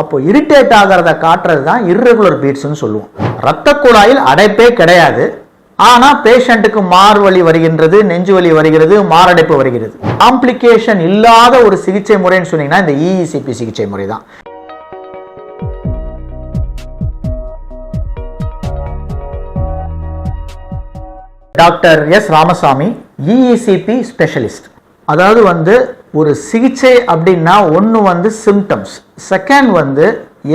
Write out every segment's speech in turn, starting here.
அப்போ இரிட்டேட் ஆகிறத காட்டுறது தான் இர்ரெகுலர் பீட்ஸ்னு சொல்லுவோம். இரத்த குழாயில் அடைப்பே கிடையாது. ஆனா பேஷண்ட்டுக்கு மார்வலி வருகின்றது நெஞ்சு வலி வருகிறது மாரடைப்பு வருகிறது. காம்ப்ளிகேஷன் இல்லாத ஒரு சிகிச்சை முறைன்னு சொன்னீங்கன்னா இந்த இஇசிபி சிகிச்சை முறை தான் doctor S Ramasamy EECP specialist அதாவது வந்து ஒரு சிகிச்சை அப்படின்னா ஒன்று வந்து சிம்டம்ஸ் செகண்ட் வந்து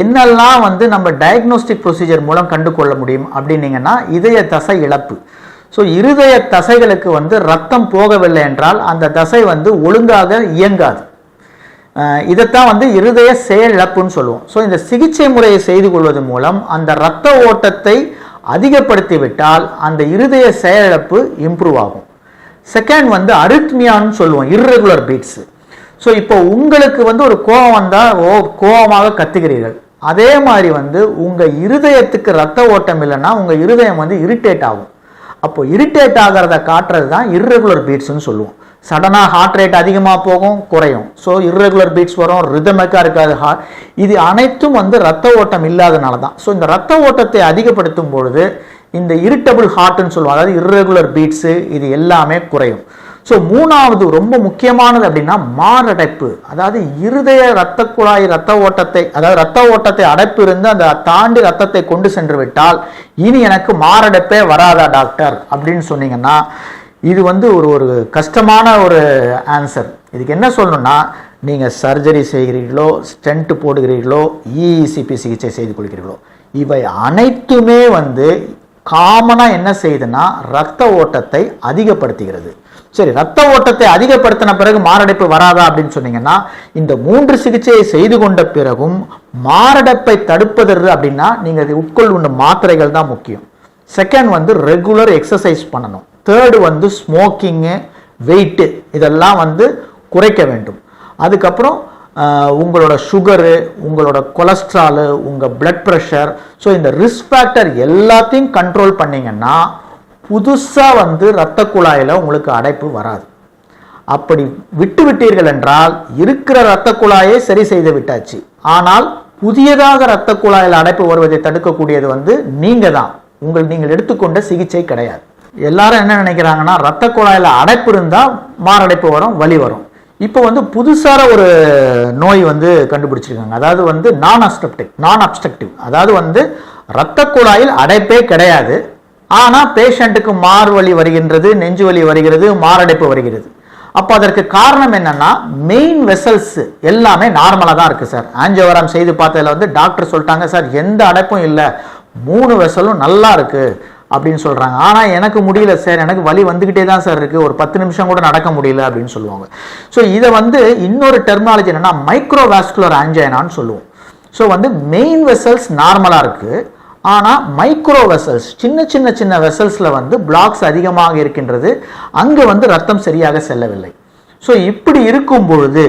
என்னெல்லாம் வந்து நம்ம டயக்னோஸ்டிக் ப்ரொசீஜர் மூலம் கண்டு கொள்ள முடியும் அப்படின்னீங்கன்னா இதய தசை இழப்பு. ஸோ இருதய தசைகளுக்கு வந்து ரத்தம் போகவில்லை என்றால் அந்த தசை வந்து ஒழுங்காக இயங்காது. இதைத்தான் வந்து இருதய செயலிழப்புன்னு சொல்லுவோம். ஸோ இந்த சிகிச்சை முறையை செய்து கொள்வது மூலம் அந்த இரத்த ஓட்டத்தை அதிகப்படுத்தி விட்டால் அந்த இருதய செயலிழப்பு இம்ப்ரூவ் ஆகும். செகண்ட் வந்து அரித்மியான்னு சொல்லுவோம் இர்ரெகுலர் பீட்ஸ் ஸோ இப்போ உங்களுக்கு வந்து ஒரு கோபம் வந்தால் ஓ கோபமாக கத்துகிறீர்கள். அதே மாதிரி வந்து உங்கள் இருதயத்துக்கு ரத்த ஓட்டம் இல்லைன்னா உங்கள் இருதயம் வந்து இரிட்டேட் ஆகும். அப்போ இரிட்டேட் ஆகிறத காட்டுறது தான் இர்ரெகுலர் பீட்ஸ்னு சொல்லுவோம். சடனாக ஹார்ட் ரேட் அதிகமாக போகும் குறையும். ஸோ இர்ரெகுலர் பீட்ஸ் வரும் ரிதமெக்காக இருக்காது ஹார்ட் இது அனைத்தும் வந்து ரத்த ஓட்டம் இல்லாதனால தான். ஸோ இந்த ரத்த ஓட்டத்தை அதிகப்படுத்தும் பொழுது இந்த இரிட்டபிள் ஹார்ட்னு சொல்லுவோம் அதாவது இர்ரெகுலர் பீட்ஸு இது எல்லாமே குறையும். ஸோ மூணாவது ரொம்ப முக்கியமானது அப்படின்னா மாரடைப்பு அதாவது இருதய இரத்த குழாய் ரத்த ஓட்டத்தை அதாவது ரத்த ஓட்டத்தை அடைப்பு இருந்து அந்த தாண்டி ரத்தத்தை கொண்டு சென்று விட்டால் இனி எனக்கு மாரடைப்பே வராதா டாக்டர்? அப்படின்னு சொன்னீங்கன்னா இது வந்து ஒரு ஒரு கஷ்டமான ஒரு ஆன்சர் இதுக்கு என்ன சொல்லணும்னா நீங்கள் சர்ஜரி செய்கிறீர்களோ ஸ்டென்ட் போடுகிறீர்களோ இஇசிபி சிகிச்சை செய்து கொள்கிறீர்களோ இவை அனைத்துமே வந்து காமனாக என்ன செய்யுதுன்னா ரத்த ஓட்டத்தை அதிகப்படுத்துகிறது. சரி ரத்த ஓட்டத்தை அதிகப்படுத்தின பிறகு மாரடைப்பு வராதா அப்படின்னு சொன்னீங்கன்னா இந்த மூன்று சிகிச்சையை செய்து கொண்ட பிறகும் மாரடைப்பை தடுப்பதற்கு அப்படின்னா நீங்கள் அதை உட்கொள்ளும் மாத்திரைகள் தான் முக்கியம். செகண்ட் வந்து ரெகுலர் எக்ஸசைஸ் பண்ணணும். தேர்டு வந்து ஸ்மோக்கிங்கு வெயிட்டு இதெல்லாம் வந்து குறைக்க வேண்டும். அதுக்கப்புறம் உங்களோட சுகரு உங்களோட கொலஸ்ட்ராலு உங்கள் பிளட் ப்ரெஷர் ஸோ இந்த ரிஸ்க் ஃபேக்டர் எல்லாத்தையும் கண்ட்ரோல் பண்ணிங்கன்னா புதுசாக வந்து இரத்த குழாயில் உங்களுக்கு அடைப்பு வராது. அப்படி விட்டு விட்டீர்கள் என்றால் இருக்கிற இரத்த குழாயை சரி செய்து விட்டாச்சு. ஆனால் புதியதாக இரத்த குழாயில் அடைப்பு வருவதை தடுக்கக்கூடியது வந்து நீங்கள் தான் உங்கள் நீங்கள் எடுத்துக்கொண்ட சிகிச்சை கிடையாது. எல்லாரும் என்ன நினைக்கிறாங்கன்னா இரத்த குழாயில் அடைப்பு இருந்தால் மாரடைப்பு வரும் வலி வரும். இப்போ வந்து புதுசார ஒரு நோய் வந்து கண்டுபிடிச்சிருக்காங்க. அதாவது வந்து நான் அப்ஸ்ட்ரக்டிவ் நான் அப்ஸ்ட்ரக்டிவ் அதாவது வந்து இரத்த குழாயில் அடைப்பே கிடையாது. ஆனால் பேஷண்ட்டுக்கு மார்வழி வருகின்றது நெஞ்சு வலி வருகிறது மாரடைப்பு வருகிறது. அப்போ அதற்கு காரணம் என்னன்னா மெயின் வெசல்ஸ் எல்லாமே நார்மலாக தான் இருக்குது சார் ஆஞ்சியோகிராம் செய்து பார்த்ததில் வந்து டாக்டர் சொல்லிட்டாங்க சார் எந்த அடைப்பும் இல்லை. மூணு வெசலும் நல்லா இருக்குது அப்படின்னு சொல்கிறாங்க ஆனால் எனக்கு முடியல சார். எனக்கு வலி வந்துக்கிட்டே தான் சார் இருக்குது ஒரு பத்து நிமிஷம் கூட நடக்க முடியல அப்படின்னு சொல்லுவாங்க. ஸோ இதை வந்து இன்னொரு டெர்மாலஜி என்னென்னா மைக்ரோவாஸ்குலர் ஆஞ்சைனான்னு சொல்லுவோம். ஸோ வந்து மெயின் வெசல்ஸ் நார்மலாக இருக்குது ஆனால் மைக்ரோ வெசல்ஸ் சின்ன சின்ன சின்ன வெசல்ஸில் வந்து பிளாக்ஸ் அதிகமாக இருக்கின்றது. அங்கே வந்து ரத்தம் சரியாக செல்லவில்லை. ஸோ இப்படி இருக்கும் பொழுது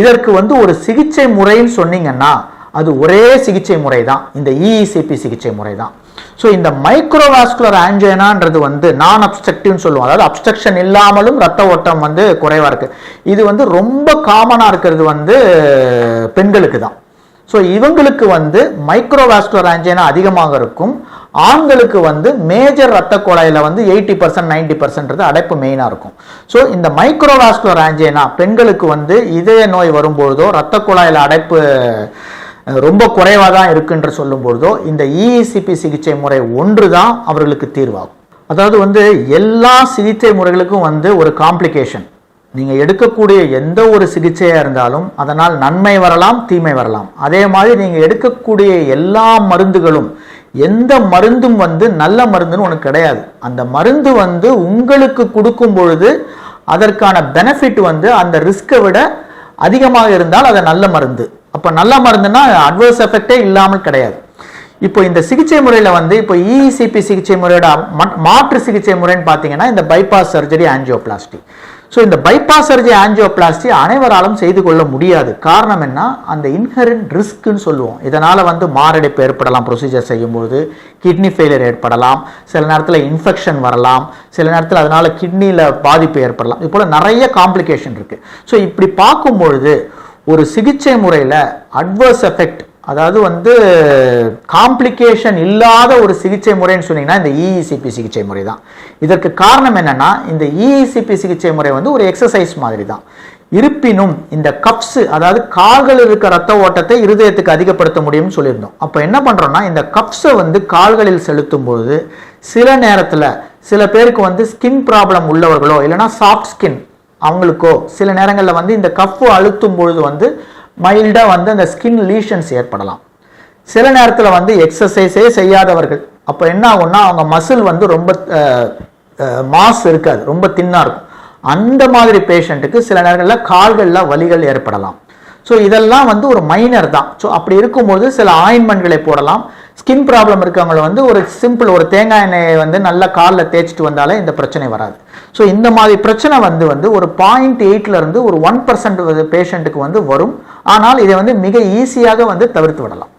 இதற்கு வந்து ஒரு சிகிச்சை முறைன்னு சொன்னீங்கன்னா அது ஒரே சிகிச்சை முறை தான் இந்த இஇசிபி சிகிச்சை முறை தான் ஸோ இந்த மைக்ரோவாஸ்குலர் ஆஞ்சைனான்றது வந்து நான் அப்ஸ்ட்ரக்டிவ்னு சொல்லுவோம் அதாவது அப்ஸ்ட்ரக்ஷன் இல்லாமலும் ரத்த ஓட்டம் வந்து குறைவாக இருக்குது இது வந்து ரொம்ப காமனாக இருக்கிறது வந்து பெண்களுக்கு தான். ஸோ இவங்களுக்கு வந்து மைக்ரோவாஸ்குலர் ஆஞ்சைனா அதிகமாக இருக்கும். ஆண்களுக்கு வந்து மேஜர் ரத்த குழாயில் வந்து எயிட்டி பர்சன்ட் நைன்டி பர்சன்ட்றது அடைப்பு மெயினாக இருக்கும். ஸோ இந்த மைக்ரோவாஸ்குலர் ஆஞ்சைனா பெண்களுக்கு வந்து இதய நோய் வரும்பொழுதோ ரத்த குழாயில் அடைப்பு ரொம்ப குறைவாக தான் இருக்குன்ற சொல்லும்பொழுதோ இந்த இஇசிபி சிகிச்சை முறை ஒன்று தான் அவர்களுக்கு தீர்வாகும். அதாவது வந்து எல்லா சிகிச்சை முறைகளுக்கும் வந்து ஒரு காம்ப்ளிகேஷன் நீங்கள் எடுக்கக்கூடிய எந்த ஒரு சிகிச்சையாக இருந்தாலும் அதனால் நன்மை வரலாம் தீமை வரலாம். அதே மாதிரி நீங்கள் எடுக்கக்கூடிய எல்லா மருந்துகளும் எந்த மருந்தும் வந்து நல்ல மருந்துன்னு ஒன்று கிடையாது. அந்த மருந்து வந்து உங்களுக்கு கொடுக்கும் பொழுது அதற்கான பெனிஃபிட் வந்து அந்த ரிஸ்க்கை விட அதிகமாக இருந்தால் அது நல்ல மருந்து. அப்போ நல்ல மருந்துன்னா அட்வர்ஸ் எஃபெக்டே இல்லாமல் கிடையாது. இப்போ இந்த சிகிச்சை முறையில் வந்து இப்போ இஇசிபி சிகிச்சை முறையோட மாற்று சிகிச்சை முறைன்னு பார்த்தீங்கன்னா இந்த பைபாஸ் சர்ஜரி ஆஞ்சியோபிளாஸ்டி ஸோ இந்த பைபாஸ் சர்ஜரி ஆஞ்சியோபிளாஸ்டி அனைவராலும் செய்து கொள்ள முடியாது. காரணம் என்ன? அந்த இன்ஹெரண்ட் ரிஸ்க்குன்னு சொல்லுவோம். இதனால் வந்து மாரடைப்பு ஏற்படலாம் ப்ரொசீஜர் செய்யும்போது கிட்னி ஃபெயிலியர் ஏற்படலாம். சில நேரத்தில் இன்ஃபெக்ஷன் வரலாம். சில நேரத்தில் அதனால் கிட்னியில் பாதிப்பு ஏற்படலாம். இது போல் நிறைய காம்ப்ளிகேஷன் இருக்குது ஸோ இப்படி பார்க்கும்பொழுது ஒரு சிகிச்சை முறையில் அட்வர்ஸ் எஃபெக்ட் அதாவது வந்து காம்ப்ளிகேஷன் இல்லாத ஒரு சிகிச்சை முறைன்னு சொன்னீங்கன்னா இந்த இஇசிபி சிகிச்சை முறை தான் இதற்கு காரணம் என்னன்னா இந்த இஇசிபி சிகிச்சை முறை வந்து ஒரு எக்ஸசைஸ் மாதிரி தான் இருப்பினும் இந்த கப்ஸ் அதாவது கால்கள் இருக்க ரத்த ஓட்டத்தை இருதயத்துக்கு அதிகப்படுத்த முடியும்னு சொல்லியிருந்தோம். அப்போ என்ன பண்ணுறோம்னா இந்த கப்ஸை வந்து கால்களில் செலுத்தும் போது சில நேரத்தில் சில பேருக்கு வந்து ஸ்கின் ப்ராப்ளம் உள்ளவர்களோ இல்லைனா சாஃப்ட் ஸ்கின் அவங்களுக்கோ சில நேரங்களில் வந்து இந்த கஃப்பு அழுத்தும் பொழுது வந்து மைல்டாக வந்து அந்த ஸ்கின் லீஷன்ஸ் ஏற்படலாம். சில நேரத்தில் வந்து எக்ஸசைஸே செய்யாதவர்கள். அப்போ என்ன ஆகும்னா அவங்க மசில் வந்து ரொம்ப மாஸ் இருக்காது ரொம்ப தின்னாக இருக்கும். அந்த மாதிரி பேஷண்ட்டுக்கு சில நேரங்களில் கால்களில் வலிகள் ஏற்படலாம். ஸோ இதெல்லாம் வந்து ஒரு மைனர் தான். ஸோ அப்படி இருக்கும்போது சில ஆயின்மெண்ட்களை போடலாம். ஸ்கின் ப்ராப்ளம் இருக்கவங்களை வந்து ஒரு சிம்பிள் ஒரு தேங்காய் எண்ணெயை வந்து நல்லா காலில் தேய்ச்சிட்டு வந்தாலே இந்த பிரச்சனை வராது. ஸோ இந்த மாதிரி பிரச்சனை வந்து வந்து ஒரு பாயிண்ட் இருந்து ஒரு ஒன் பர்சன்ட் பேஷண்ட்டுக்கு வந்து வரும். ஆனால் இதை வந்து மிக ஈஸியாக வந்து தவிர்த்து விடலாம்.